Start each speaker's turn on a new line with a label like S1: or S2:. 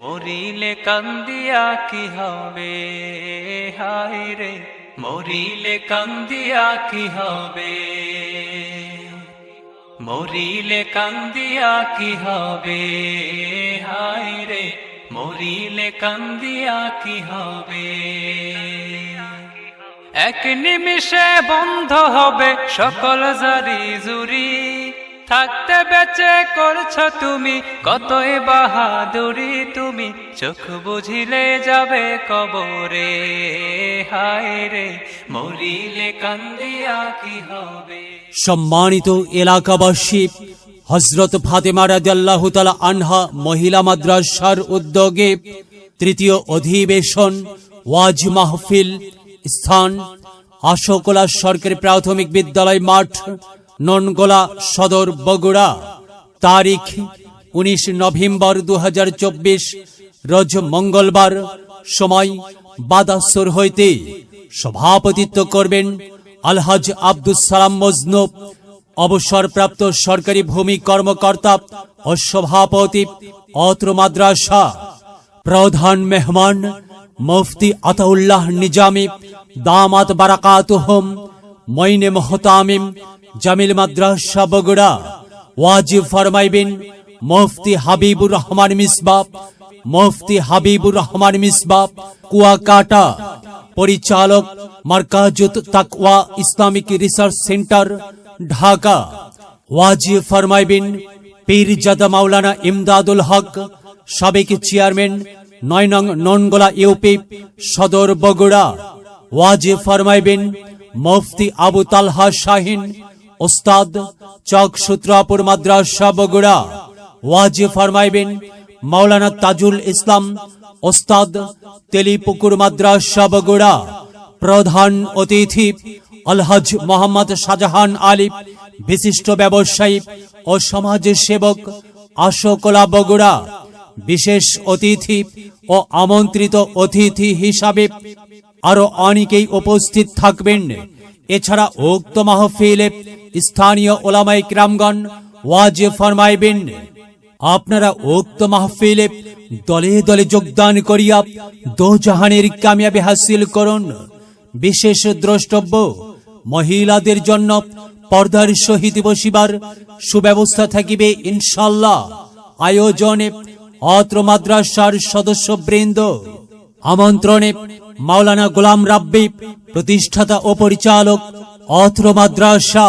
S1: মরিলে কান্দিয়া কি হবে? হায় রে, মরিলে কান্দিয়া কি হবে? মরিলে কান্দিয়া কি হবে? হায় রে, মরিলে কান্দিয়া কি হবে? এক নিমিষে বন্ধ হবে সকল জারি জুরি। থাকতে বেঁচে করছ তুমি। কতই বাহাদুরি তুমি। চোখ বুঝিলে যাবে কবরে। হায় রে, মরিলে কান্দিয়া কি হবে?
S2: সম্মানিত এলাকাবাসী হজরত ফাতেমা রাদিয়াল্লাহু তাআলা আনহা মহিলা মাদ্রাসার উদ্যোগে তৃতীয় অধিবেশন ওয়াজ মাহফিল স্থান আশোকলা সরকারি প্রাথমিক বিদ্যালয় মাঠ ননগোলা সদর বগুড়া। তারিখ উনিশ নভেম্বর দু রোজ মঙ্গলবার, সময় বাদাসর হইতে। সভাপতিত্ব করবেন আলহাজ আব্দুস সালাম মজনব। অবসরপ্রাপ্ত সরকারি ভূমি কর্মকর্তা ও সভাপতি অত্র মাদ্রাসা। প্রধান মেহমান মুফতি আতাউল্লাহ নিজামি, দামাত বারাকাতুহম, মইনে মোহতামিম জামিল মাদ্রাসা বগুড়া। ওয়াজিব ফরমাইবিন মুফতি হাবিবুর রহমান মিসবাব, মুফতি হাবিবুর রহমান মিসবাব, কুয়াকাটা। পরিচালক মার্কাজুত তাকওয়া ইসলামিক রিসার্চ সেন্টার, ঢাকা। ওয়াজি ফরমাইবিন পীরজাদা মাওলানা ইমদাদুল হক, সাবেক চেয়ারম্যান নয় নং ননগোলা ইউপি সদর বগুড়া। ওয়াজি ফরমাইবিন মুফতি আবু তালহা শাহিন ওস্তাদ চক সূত্রাপুর মাদ্রাসা বগুড়া। ওয়াজি ফরমাইবেন মাওলানা তাজুল ইসলাম, ওস্তাদ তেলিপুকুর মাদ্রাসা বগুড়া। প্রধান অতিথি আলহাজ মোহাম্মদ শাহজাহান আলিফ, বিশিষ্ট ব্যবসায়ী ও সমাজ সেবক আশোকলা বগুড়া। বিশেষ অতিথি ও আমন্ত্রিত অতিথি হিসাবে আরও অনেকেই উপস্থিত থাকবেন। এছাড়া উক্ত মাহফিলে স্থানীয় ওলামাই ক্রামগণ ওয়াজ ফরমাইবেন। আপনারা উক্ত মাহফিলে দলে দলে যোগদান করিয়া দোজাহানের কামিয়াবি হাসিল করুন। বিশেষ দ্রষ্টব্য, মহিলাদের জন্য পর্দার সহিত বসিবার সুব্যবস্থা থাকিবে ইনশাল্লাহ আয়োজনে অত্র মাদ্রাসার সদস্যবৃন্দ আমন্ত্রণে মাওলানা গোলাম রাব্বি প্রতিষ্ঠাতা ও পরিচালক অত্র মাদ্রাসা।